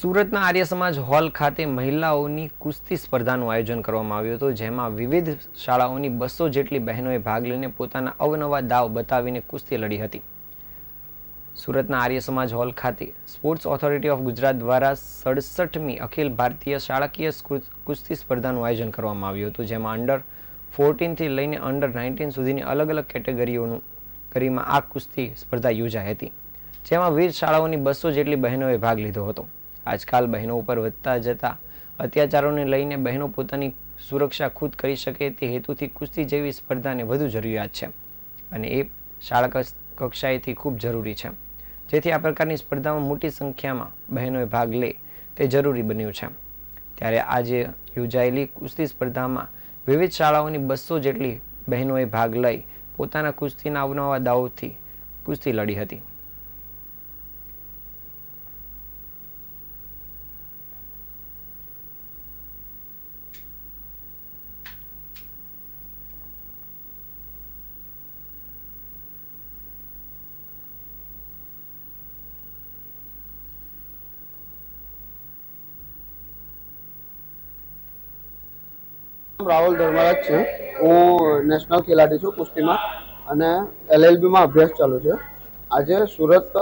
સુરતના આર્ય સમાજ હોલ ખાતે મહિલાઓની કુસ્તી સ્પર્ધાનું આયોજન કરવામાં આવ્યું હતું, જેમાં વિવિધ શાળાઓની બસો જેટલી બહેનોએ ભાગ લઈને પોતાના અવનવા દાવ બતાવીને કુસ્તી લડી હતી. સુરતના આર્ય સમાજ હોલ ખાતે સ્પોર્ટ્સ ઓથોરિટી ઓફ ગુજરાત દ્વારા સડસઠમી અખિલ ભારતીય શાળાકીય કુસ્તી સ્પર્ધાનું આયોજન કરવામાં આવ્યું હતું, જેમાં અંડર ફોર્ટીનથી લઈને અંડર નાઇન્ટીન સુધીની અલગ અલગ કેટેગરીઓનું કરીમાં આ કુસ્તી સ્પર્ધા યોજાઈ હતી, જેમાં વિવિધ શાળાઓની બસો જેટલી બહેનોએ ભાગ લીધો હતો. આજકાલ બહેનો ઉપર વધતા જતા અત્યાચારોને લઈને બહેનો પોતાની સુરક્ષા ખુદ કરી શકે તે હેતુથી કુસ્તી જેવી સ્પર્ધાને વધુ જરૂરિયાત છે. અને એ શાળા કક્ષાએથી ખૂબ જરૂરી છે. જેથી આ પ્રકારની સ્પર્ધામાં મોટી સંખ્યામાં બહેનોએ ભાગ લે તે જરૂરી બન્યું છે. ત્યારે આજે યોજાયેલી કુસ્તી સ્પર્ધામાં વિવિધ શાળાઓની બસો જેટલી બહેનોએ ભાગ લઈ પોતાના કુસ્તીના અવનવા દાવોથી કુસ્તી લડી હતી. રાહુલ ધર્મરાજ છે. હું નેશનલ ખેલાડી છું કુસ્તીમાં અને એલએલબીમાં અભ્યાસ ચાલુ છે. આજે સુરત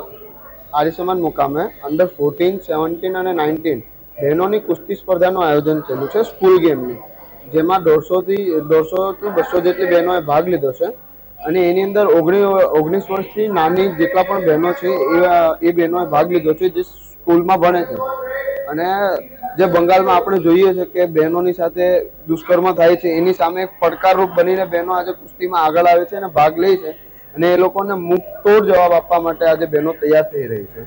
આર્યસમાન મુકામે અંડર ફોર્ટીન સેવન્ટીન અને નાઇન્ટીન બહેનોની કુસ્તી સ્પર્ધાનું આયોજન થયેલું છે સ્કૂલ ગેમની જેમાં દોઢસોથી દોઢસોથી બસો જેટલી બહેનોએ ભાગ લીધો છે અને એની અંદર ઓગણી, ઓગણીસ વર્ષથી નાની જેટલા પણ બહેનો છે એ એ બહેનોએ ભાગ લીધો છે જે સ્કૂલમાં ભણે છે. અને જે બંગાળમાં આપણે જોઈએ છે કે બહેનોની સાથે દુષ્કર્મ થાય છે, એની સામે પડકારરૂપ બનીને બહેનો આજે કુસ્તીમાં આગળ આવે છે અને ભાગ લે છે અને એ લોકોને મુક્તોડ જવાબ આપવા માટે આજે બહેનો તૈયાર થઈ રહી છે.